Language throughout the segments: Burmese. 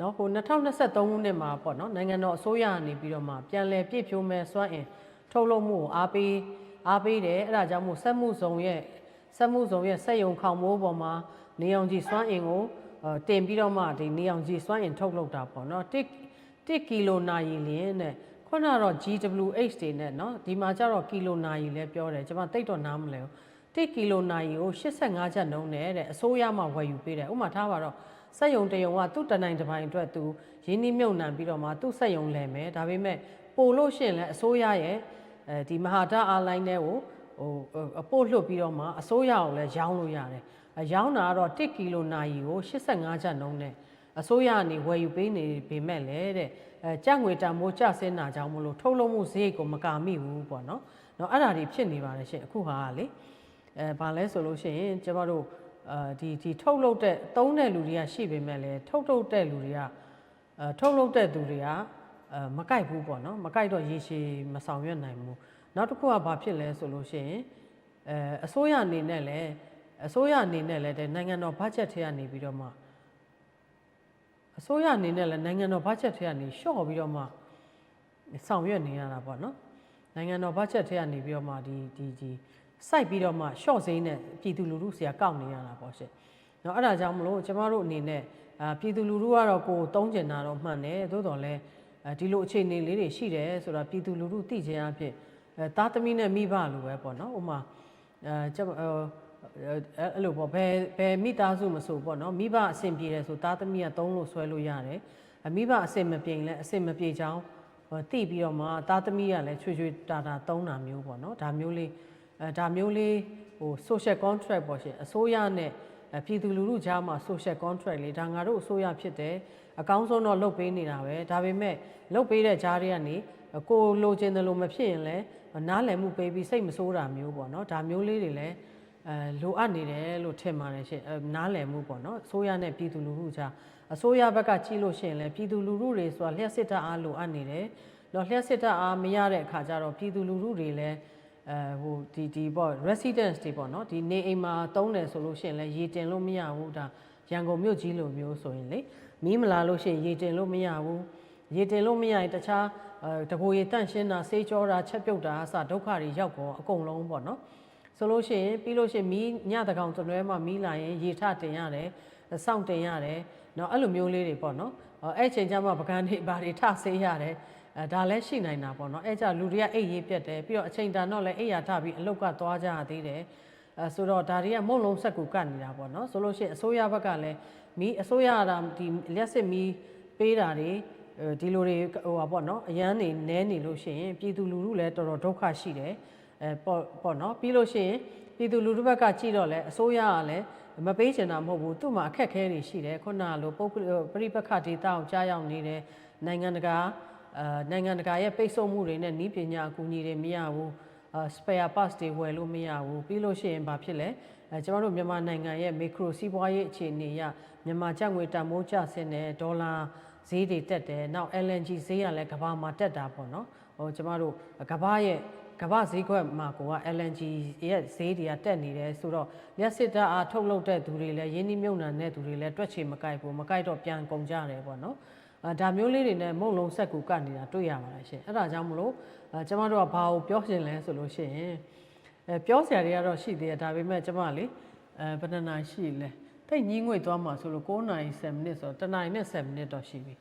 နော်ဟို2023ခုနှစ်မှာပေါ့နော်နိုင်ငံတော်အစိုးရကနေပြီးတော့မှပြန်လည်ပြည့်ဖြိုးမဲ့စွမ်းအင်ထုတ်လုပ်မှုကိုအားပေးအားပေးတယ်အဲ့ဒါကြောင့်မို့စက်မှုဆောင်ရဲ့စက်မှုဆောင်ရဲ့စက်ယုံခေါင်မိုးပေါ်မှာနေအောင်ကြီးစွမ်းအင်ကိုအဲတင်ပြီးတော့မှဒီနေအောင်ကြီးစွမ်းအင်ထုတ်လုပ်တာပေါ့နော်တစ်တစ်ကီလိုနာရီလင်းနဲ့ခုနကတော့ GWH တွေနဲ့เนาะဒီမှာကျတော့ကီလိုနာရီလည်းပြောတယ်ကျွန်မတိတ်တော့နားမလဲဘူး1ကီလိုနာရီကို85ချက်နှုန်းနဲ့တဲ့အစိုးရမှဝယ်ယူပေးတယ်ဥပမာထားပါတော့ စက်ယုံတယုံကသူ့တနိုင်တစ်ပိုင်းအတွက်သူရင်းနှီးမြုပ်နှံပြီးတော့မှသူ့စက်ယုံလဲမယ်ဒါပေမဲ့ပို့လို့ရှိရင်လည်းအစိုးရရဲ့အဲဒီမဟာတာအာလိုင်းတဲ့ကိုဟိုအပို့လွှတ်ပြီးတော့မှအစိုးရကိုလည်းရောင်းလို့ရတယ်အရောင်းတာကတော့1ကီလိုနာရီကို85ချက်နှုန်းနဲ့အစိုးရကနေဝယ်ယူပေးနေပေမဲ့လည်းတဲ့အဲကြက်ငွေတန်မိုးကျဆင်းတာကြောင့်မလို့ထုတ်လုပ်မှုဈေးကိုမကာမိဘူးပေါ့နော်။နော်အဲ့ဒါတွေဖြစ်နေပါတယ်ရှင်အခုဟာကလေအဲဘာလဲဆိုလို့ရှိရင်ကျမတို့ အဲဒီဒီထုတ်လုပ်တဲ့သုံးတဲ့လူတွေကရှိပေမဲ့လည်းထုတ်ထုတ်တဲ့လူတွေကအဲထုတ်လုပ်တဲ့သူတွေကအဲမကြိုက်ဘူးပေါ့နော်မကြိုက်တော့ရေရှည်မဆောင်ရွက်နိုင်ဘူးနောက်တစ်ခုကဘာဖြစ်လဲဆိုလို့ရှိရင်အဲအစိုးရအနေနဲ့လည်းအစိုးရအနေနဲ့လည်းတဲ့နိုင်ငံတော်ဘတ်ဂျက်ထဲကနေပြီးတော့မှအစိုးရအနေနဲ့လည်းနိုင်ငံတော်ဘတ်ဂျက်ထဲကနေလျှော့ပြီးတော့မှဆောင်ရွက်နေရတာပေါ့နော်နိုင်ငံတော်ဘတ်ဂျက်ထဲကနေပြီးတော့မှဒီဒီဒီ စိုက်ပြီးတော့မှ short ဈေးနဲ့ပြည်သူလူထုဆရာကောက်နေရတာပေါ့ရှင့်။နော်အဲ့ဒါကြောင့်မလို့ကျမတို့အနေနဲ့အာပြည်သူလူထုကတော့ကိုယ်တုံးကျင်တာတော့မှန်တယ်သို့တော်လည်းအဲဒီလိုအခြေအနေလေးတွေရှိတယ်ဆိုတော့ပြည်သူလူထုသိချင်အဖြစ်အဲသားသမီးနဲ့မိဘလိုပဲပေါ့နော်ဥမာအဲကျမအဲအဲ့လိုပေါ့ဘယ်ဘယ်မိသားစုမဆိုပေါ့နော်မိဘအဆင်ပြေတယ်ဆိုသားသမီးကသုံးလို့ဆွဲလို့ရတယ်အမိဘအဆင်မပြေရင်လည်းအဆင်မပြေချောင်းတိပြီးတော့မှသားသမီးကလည်းချွေချွေတာတာသုံးတာမျိုးပေါ့နော်ဒါမျိုးလေး အဲဒါမျိုးလေးဟို social contract ပေါ့ရှင်အစိုးရနဲ့ပြည်သူလူထုကြားမှာ social contract လေးဒါငါတို့အစိုးရဖြစ်တယ်အကောင်းဆုံးတော့လုပ်ပေးနေတာပဲဒါပေမဲ့လုပ်ပေးတဲ့ကြားတွေကနေကိုလိုချင်တယ်လို့မဖြစ်ရင်လည်းနားလည်မှုပေးပြီးစိတ်မဆိုးတာမျိုးပေါ့နော်ဒါမျိုးလေးတွေလည်းအဲလိုအပ်နေတယ်လို့ထင်ပါတယ်ရှင်အဲနားလည်မှုပေါ့နော်အစိုးရနဲ့ပြည်သူလူထုကြားအစိုးရဘက်ကကြည့်လို့ရှိရင်လည်းပြည်သူလူထုတွေဆိုတာလျှက်စစ်တပ်အားလိုအပ်နေတယ်တော့လျှက်စစ်တပ်အားမရတဲ့အခါကျတော့ပြည်သူလူထုတွေလည်း အဲဟိုဒီဒီပေါ့ residence တွေပေါ့နော်ဒီနေအိမ်မှာတုံးတယ်ဆိုလို့ရှိရင်လည်းရေတင်လို့မရဘူးဒါရန်ကုန်မြို့ကြီးလိုမျိုးဆိုရင်လေမီးမလာလို့ရှိရင်ရေတင်လို့မရဘူးရေတင်လို့မရရင်တခြားအဲတကိုယ်ရေတန့်ရှင်းတာဆေးကြောတာချက်ပြုတ်တာအစဒုက္ခတွေရောက်ကုန်အကုန်လုံးပေါ့နော်ဆိုလို့ရှိရင်ပြီးလို့ရှိရင်မီးညတကောင်တွဲမှာမီးလာရင်ရေထတင်ရတယ်စောင့်တင်ရတယ်เนาะအဲ့လိုမျိုးလေးတွေပေါ့နော်အဲ့ချိန်ကျမှပကန်းတွေဘာတွေထဆေးရတယ် အဲဒါလည်းရှိနိုင်တာပေါ့နော်အဲကြလူတွေကအိတ်ရေးပြတ်တယ်ပြီးတော့အချိန်တန်တော့လည်းအိတ်ရထပြီးအလုတ်ကသွားကြရသေးတယ်အဲဆိုတော့ဒါတွေကမုံလုံးဆက်ကူကတ်နေတာပေါ့နော်ဆိုလို့ရှိရင်အစိုးရဘက်ကလည်းမီးအစိုးရကဒီလျှက်စစ်မီးပေးတာတွေဒီလိုတွေဟိုပါပေါ့နော်အရန်နေနဲနေလို့ရှိရင်ပြည်သူလူထုလည်းတော်တော်ဒုက္ခရှိတယ်အဲပေါ့ပေါ့နော်ပြီးလို့ရှိရင်ပြည်သူလူထုဘက်ကကြည့်တော့လဲအစိုးရကလည်းမပေးချင်တာမဟုတ်ဘူးသူ့မှာအခက်အခဲတွေရှိတယ်ခုနလိုပုဂ္ဂလိပရိပက္ခဒေတာကိုကြားရောက်နေတယ်နိုင်ငံတကာ အာနိုင်ငံတကာရဲ့ပိတ်ဆို့မှုတွေနဲ့ဤပညာအကူအညီတွေမရဘူးအာ spare parts တွေဝယ်လို့မရဘူးပြီးလို့ရှိရင်ဘာဖြစ်လဲအဲကျွန်တော်တို့မြန်မာနိုင်ငံရဲ့ macro စီးပွားရေးအခြေအနေအရမြန်မာကျပ်ငွေတန်ဖိုးကျဆင်းတယ်ဒေါ်လာဈေးတွေတက်တယ်နောက် LNG ဈေးကလည်းကမ္ဘာမှာတက်တာပေါ့နော်ဟိုကျွန်တော်တို့ကမ္ဘာရဲ့ကမ္ဘာဈေးကွက်မှာကိုက LNG ရဲ့ဈေးတွေကတက်နေတယ်ဆိုတော့လျှက်စစ်တပ်အားထုတ်လုပ်တဲ့သူတွေလည်းရင်းနှီးမြှုပ်နှံတဲ့သူတွေလည်းတွက်ချေမကိုက်ဘူးမကိုက်တော့ပြန်ကုန်ကြတယ်ပေါ့နော်အာ ဒါမျိုးလေးတွေနဲ့မုံလုံးဆက်ကူကနေတာတွေ့ရပါတယ်ရှင်အဲ့ဒါကြောင့်မလို့အာကျမတို့ကဘာကိုပြောရှင်လဲဆိုလို့ရှိရင်အဲပြောစရာတွေကတော့ရှိသေးတယ်ဒါပေမဲ့ကျမလေအဲဘယ်နှနာရှိလဲတိတ်ညင်းငွေသွားမှာဆိုလို့9နာရီ7မိနစ်ဆိုတော့တနာရီနဲ့7မိနစ်တော့ရှိပြီ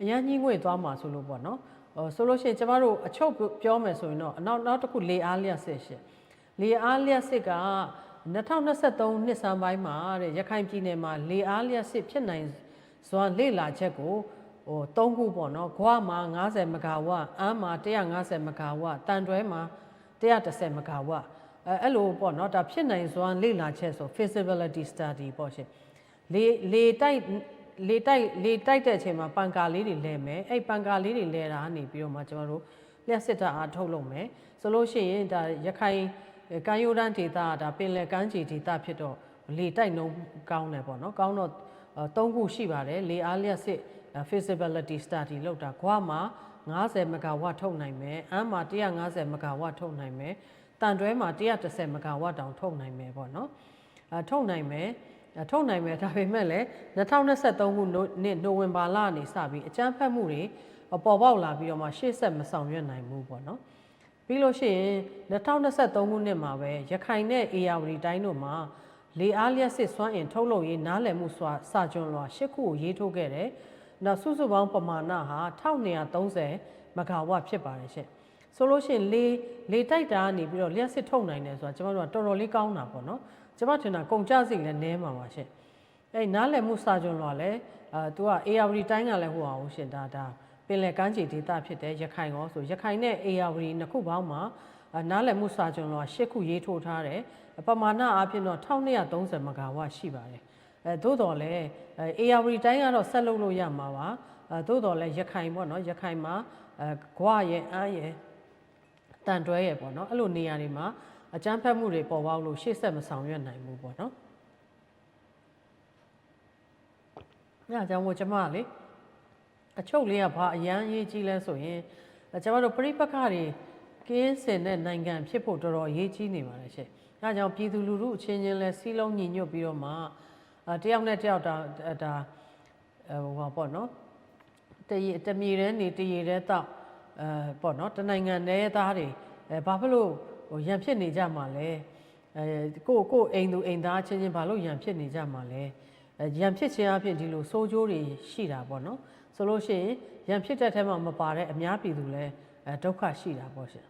အရင်ညင်းငွေသွားမှာဆိုလို့ပေါ့နော်ဟိုဆိုလို့ရှိရင်ကျမတို့အချုပ်ပြောမယ်ဆိုရင်တော့နောက်နောက်တစ်ခုလေအားလျက်စစ်ရှင်လေအားလျက်စစ်က2023နှစ်စံပိုင်းမှာတဲ့ရခိုင်ပြည်နယ်မှာလေအားလျက်စစ်ဖြစ်နိုင်စွာလေ့လာချက်ကို ဟို၃ခုပေါ့နော်ဂွာမှာ90မဂါဝတ်အမ်းမှာ150မဂါဝတ်တန်တွဲမှာ130မဂါဝတ်အဲအဲ့လိုပေါ့နော်ဒါဖြစ်နိုင်စွာလေ့လာချက်ဆို feasibility study ပေါ့ရှင်လေလေတိုက်လေတိုက်လေတိုက်တဲ့အချိန်မှာပန်ကာလေးတွေလဲမယ်အဲ့ပန်ကာလေးတွေလဲတာနေပြီးတော့မှကျွန်တော်တို့လျှက်စစ်တာအားထုတ်လုပ်မယ်ဆိုလို့ရှိရင်ဒါရခိုင်ကမ်းရိုးတန်းဒေသကဒါပင်လယ်ကမ်းခြေဒေသဖြစ်တော့လေတိုက်နှုံးကောင်းတယ်ပေါ့နော်ကောင်းတော့သုံးခုရှိပါတယ်လေအားလျှက်စစ် feasibility study လောက်တာကွာမှာ90မဂါဝတ်ထုတ်နိုင်မယ်အမ်းမှာ150မဂါဝတ်ထုတ်နိုင်မယ်တန်တွဲမှာ130မဂါဝတ်တောင်ထုတ်နိုင်မယ်ပေါ့နော်အထုတ်နိုင်မယ်အဲထုတ်နိုင်မယ်ဒါပေမဲ့လည်း2023ခုနှစ်နိုဝင်ဘာလကနေစပြီးအကြမ်းဖက်မှုတွေပေါ်ပေါက်လာပြီးတော့မှရှေ့ဆက်မဆောင်ရွက်နိုင်ဘူးပေါ့နော်ပြီးလို့ရှိရင်2023ခုနှစ်မှာပဲရခိုင်နဲ့ AR တိုင်းတို့မှာလေအားလျက်စစ်စွမ်းအင်ထုတ်လုပ်ရေးနားလည်မှုစွာစာကျွန်းလွှာ၈ခုကိုရေးထိုးခဲ့တယ်။ နောက်စုစုပေါင်းပမာဏဟာ1230မဂါဝတ်ဖြစ်ပါတယ်ရှင့်။ဆိုလို့ရှိရင်လေလေတိုက်တာကနေပြီးတော့လျှက်စစ်ထုတ်နိုင်တယ်ဆိုတာကျွန်တော်တို့ကတော်တော်လေးကောင်းတာပေါ့နော်။ကျွန်မထင်တာကုန်ကြစိတ်လည်းနည်းမှာပါရှင့်။အဲ့နားလည်မှုစာကျွန်းလွှာလည်းအာ तू က AR တိုင်းကလည်းဟိုအောင်ရှင့်ဒါဒါပင်လယ်ကမ်းခြေဒေသဖြစ်တဲ့ရခိုင်ရောဆိုရခိုင်နဲ့ AR နှစ်ခုပေါင်းမှာအာနားလည်မှုစာကျွန်းလွှာ၈ခုရေးထိုးထားတယ်။ပမာဏအပြင်တော့1230မဂါဝတ်ရှိပါတယ်။ အဲသို့တော်လည်းအဲ AR တိုင်းကတော့ဆက်လုပ်လို့ရမှာပါ။အဲသို့တော်လည်းရခိုင်ပေါ့နော်ရခိုင်မှာအဲဂွရဲ့အန်းရဲ့တန်တွဲရဲ့ပေါ့နော်အဲ့လိုနေရာတွေမှာအကြမ်းဖက်မှုတွေပေါ်ပေါက်လို့ရှေ့ဆက်မဆောင်ရွက်နိုင်ဘူးပေါ့နော်။ညအကြောင်းကိုကျမလေအချုပ်လေးကဘာအရန်ရေးကြီးလဲဆိုရင်အဲကျမတို့ပြိပက္ခတွေကင်းစင်တဲ့နိုင်ငံဖြစ်ဖို့တော်တော်အရေးကြီးနေပါတယ်ရှင့်။အဲဒါကြောင့်ပြည်သူလူထုအချင်းချင်းလဲစီးလုံးညီညွတ်ပြီးတော့မှအဲ တယောက်နဲ့တယောက်ဒါဒါအဲဟိုပါပေါ့နော်တရေတမြေတဲနေတရေတဲတောက်အဲပေါ့နော်တနိုင်ငံနဲ့သားတွေအဲဘာဖြစ်လို့ဟိုရန်ဖြစ်နေကြမှာလဲအဲကိုကိုအိမ်သူအိမ်သားချင်းချင်းဘာလို့ရန်ဖြစ်နေကြမှာလဲအဲရန်ဖြစ်ခြင်းအဖြစ်ဒီလိုစိုးကျိုးတွေရှိတာပေါ့နော်ဆိုလို့ရှိရင်ရန်ဖြစ်တဲ့ထဲမှာမပါတဲ့အများပြည်သူလဲအဲဒုက္ခရှိတာပေါ့ရှင်